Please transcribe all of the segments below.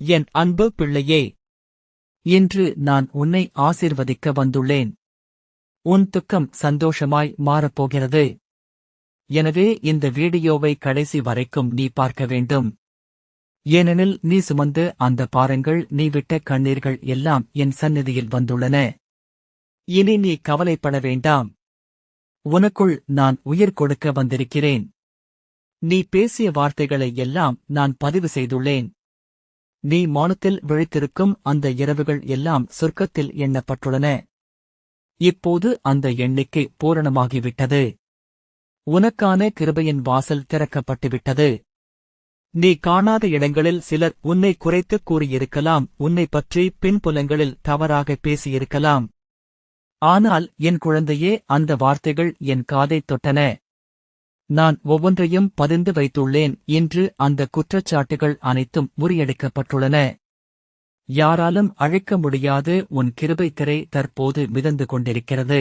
என் அன்பு பிள்ளையே இன்று நான் உன்னை ஆசிர்வதிக்க வந்துள்ளேன். உன் துக்கம் சந்தோஷமாய் மாறப்போகிறது. எனவே இந்த வீடியோவை கடைசி வரைக்கும் நீ பார்க்க வேண்டும். ஏனெனில் நீ சுமந்து அந்த பாரங்கள் நீ விட்ட கண்ணீர்கள் எல்லாம் என் சந்நிதியில் வந்துள்ளன. இனி நீ கவலைப்பட வேண்டாம். உனக்குள் நான் உயிர் கொடுக்க வந்திருக்கிறேன். நீ பேசிய வார்த்தைகளை எல்லாம் நான் பதிவு செய்துள்ளேன். நீ மானத்தில் விழித்திருக்கும் அந்த இரவுகள் எல்லாம் சொர்க்கத்தில் எண்ணப்பட்டுள்ளன. இப்போது அந்த எண்ணிக்கை பூரணமாகிவிட்டது. உனக்கான கிருபையின் வாசல் திறக்கப்பட்டுவிட்டது. நீ காணாத இடங்களில் சிலர் உன்னை குறைத்துக் கூறியிருக்கலாம் உன்னை பற்றி பின்புலங்களில் தவறாக பேசியிருக்கலாம். ஆனால் என் குழந்தையே அந்த வார்த்தைகள் என் காதைத் தொட்டன. நான் ஒவ்வொன்றையும் பதிந்து வைத்துள்ளேன் என்று அந்த குற்றச்சாட்டுகள் அனைத்தும் முறியடிக்கப்பட்டுள்ளன. யாராலும் அழைக்க முடியாது உன் கிருபை திரை தற்போது மிதந்து கொண்டிருக்கிறது.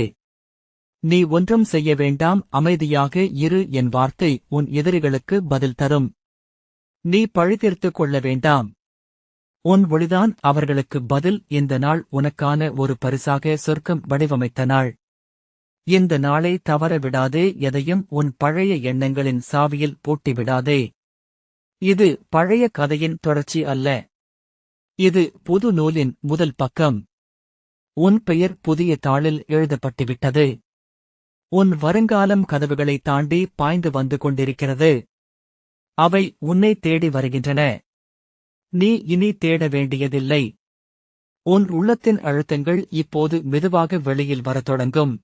நீ ஒன்றும் செய்ய வேண்டாம் அமைதியாக இரு என் வார்த்தை உன் எதிரிகளுக்கு பதில் தரும். நீ பழிதீர்த்துக் கொள்ள வேண்டாம். உன் ஒளிதான் அவர்களுக்கு பதில். இந்த நாள் உனக்கான ஒரு பரிசாக சொர்க்கம் வடிவமைத்த நாள். இந்த நாளை தவற விடாதே எதையும் உன் பழைய எண்ணங்களின் சாவியில் பூட்டிவிடாதே. இது பழைய கதையின் தொடர்ச்சி அல்ல. இது புது நூலின் முதல் பக்கம். உன் பெயர் புதிய தாளில் எழுதப்பட்டுவிட்டது. உன் வருங்காலம் கதவுகளை தாண்டி பாய்ந்து வந்து கொண்டிருக்கிறது. அவை உன்னை தேடி வருகின்றன. நீ இனி தேட வேண்டியதில்லை. உன் உள்ளத்தின் அழுத்தங்கள் இப்போது மெதுவாக வெளியில் வரத் தொடங்கும்.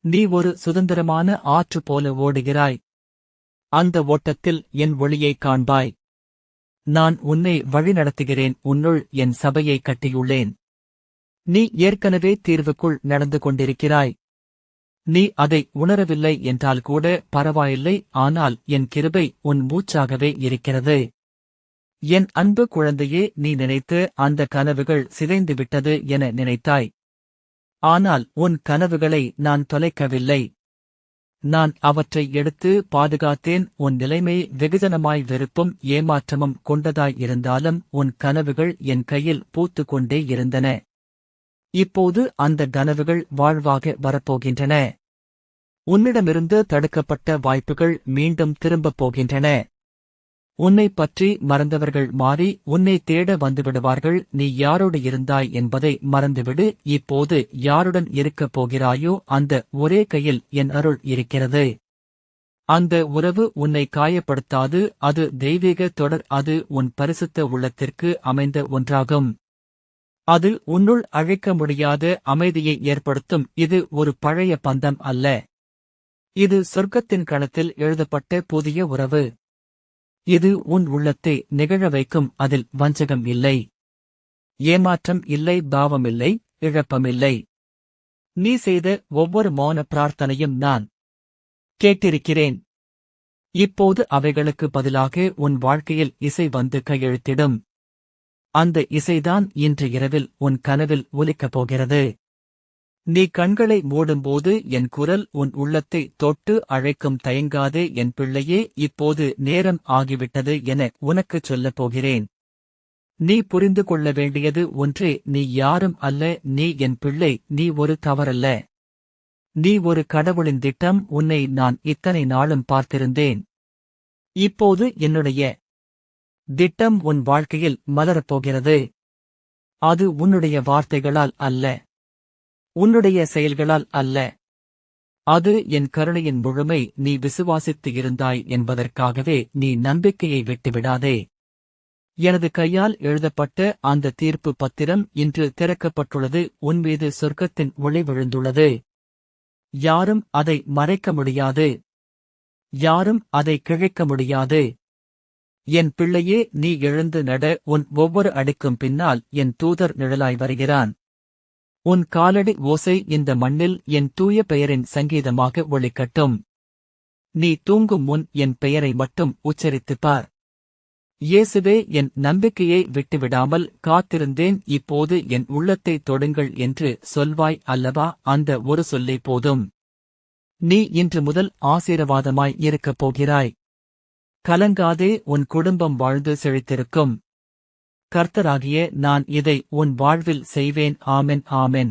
நீ ஒரு சுதந்திரமான ஆற்று போல ஓடுகிறாய். அந்த ஓட்டத்தில் என் ஒளியைக் காண்பாய். நான் உன்னை வழிநடத்துகிறேன் உன்னுள் என் சபையை கட்டியுள்ளேன். நீ ஏற்கனவே தீர்வுக்குள் நடந்து கொண்டிருக்கிறாய். நீ அதை உணரவில்லை என்றால் கூட பரவாயில்லை ஆனால் என் கிருபை உன் மூச்சாகவே இருக்கிறது. என் அன்பு குழந்தையே நீ நினைத்து அந்த கனவுகள் சிதைந்துவிட்டது என நினைத்தாய். ஆனால் உன் கனவுகளை நான் தொலைக்கவில்லை. நான் அவற்றை எடுத்து பாதுகாத்தேன். உன் நிலைமை வெகுஜனமாய் வெறுப்பும் ஏமாற்றமும் கொண்டதாய் இருந்தாலும் உன் கனவுகள் என் கையில் பூத்து கொண்டே இருந்தன. இப்போது அந்த கனவுகள் வாழ்வாக வரப்போகின்றன. உன்னிடமிருந்து தடுக்கப்பட்ட வாய்ப்புகள் மீண்டும் திரும்பப் போகின்றன. உன்னை பற்றி மறந்தவர்கள் மாறி உன்னை தேட வந்துவிடுவார்கள். நீ யாரோடு இருந்தாய் என்பதை மறந்துவிடு. இப்போது யாருடன் இருக்கப் போகிறாயோ அந்த ஒரே கையில் என் அருள் இருக்கிறது. அந்த உறவு உன்னை காயப்படுத்தாது. அது தெய்வீக தொடர். அது உன் பரிசுத்த உள்ளத்திற்கு அமைந்த ஒன்றாகும். அது உன்னுள் அழைக்க முடியாத அமைதியை ஏற்படுத்தும். இது ஒரு பழைய பந்தம் அல்ல. இது சொர்க்கத்தின் களத்தில் எழுதப்பட்ட புதிய உறவு. இது உன் உள்ளத்தை நிகழ வைக்கும் அதில் வஞ்சகம் இல்லை. ஏமாற்றம் இல்லை பாவமில்லை இழப்பமில்லை நீ செய்த ஒவ்வொரு மௌன பிரார்த்தனையும் நான் கேட்டிருக்கிறேன். இப்போது அவைகளுக்கு பதிலாக உன் வாழ்க்கையில் இசை வந்து கையெழுத்திடும். அந்த இசைதான் இன்று இரவில் உன் கனவில் ஒலிக்கப் போகிறது. நீ கண்களை மூடும்போது என் குரல் உன் உள்ளத்தை தொட்டு அழைக்கும் தயங்காதே என் பிள்ளையே இப்போது நேரம் ஆகிவிட்டது என உனக்குச் சொல்லப் போகிறேன். நீ புரிந்து கொள்ள வேண்டியது ஒன்றே நீ யாரும் அல்ல நீ என் பிள்ளை நீ ஒரு தவறல்ல. நீ ஒரு கடவுளின் திட்டம் உன்னை நான் இத்தனை நாளும் பார்த்திருந்தேன். இப்போது என்னுடைய திட்டம் உன் வாழ்க்கையில் மலரப்போகிறது அது உன்னுடைய வார்த்தைகளால் அல்ல. உன்னுடைய செயல்களால் அல்ல. அது என் கருணையின் முழுமை நீ விசுவாசித்து இருந்தாய் என்பதற்காகவே நீ நம்பிக்கையை விட்டுவிடாதே. எனது கையால் எழுதப்பட்ட அந்த தீர்ப்பு பத்திரம் இன்று திறக்கப்பட்டுள்ளது உன்மீது சொர்க்கத்தின் ஒளி விழுந்துள்ளது. யாரும் அதை மறைக்க முடியாது. யாரும் அதை கிழைக்க முடியாது. என் பிள்ளையே நீ எழுந்து நட உன் ஒவ்வொரு அடிக்கும் பின்னால் என் தூதர் நிழலாய் வருகிறான். உன் காலடி ஓசை இந்த மண்ணில் என் தூய பெயரின் சங்கீதமாக ஒளிக்கட்டும். நீ தூங்கும் முன் என் பெயரை மட்டும் உச்சரித்துப் பார் இயேசுவே என் நம்பிக்கையை விட்டுவிடாமல் காத்திருந்தேன். இப்போது என் உள்ளத்தை தொடுங்கள் என்று சொல்வாய் அல்லவா? அந்த ஒரு சொல்லை போதும். நீ இன்று முதல் ஆசீர்வாதமாய் இருக்கப் போகிறாய். கலங்காதே உன் குடும்பம் வாழ்ந்து செழித்திருக்கும். கர்த்தராகிய நான் இதை உன் வாழ்வில் செய்வேன். ஆமென் ஆமென்.